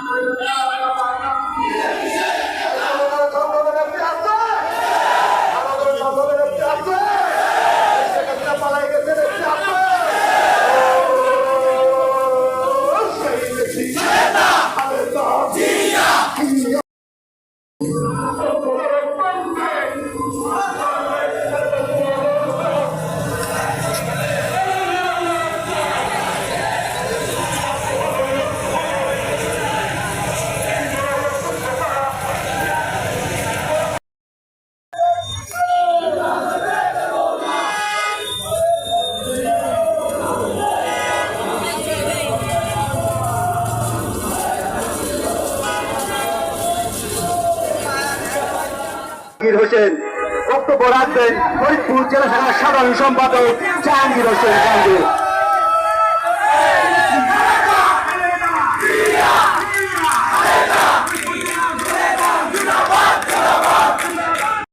Oh, no. Hossain. বক্তব্য রাখবেন ফরিদপুর জেলা শাখার সাধারণ সম্পাদক জাহাঙ্গীর হোসেন গান্ধী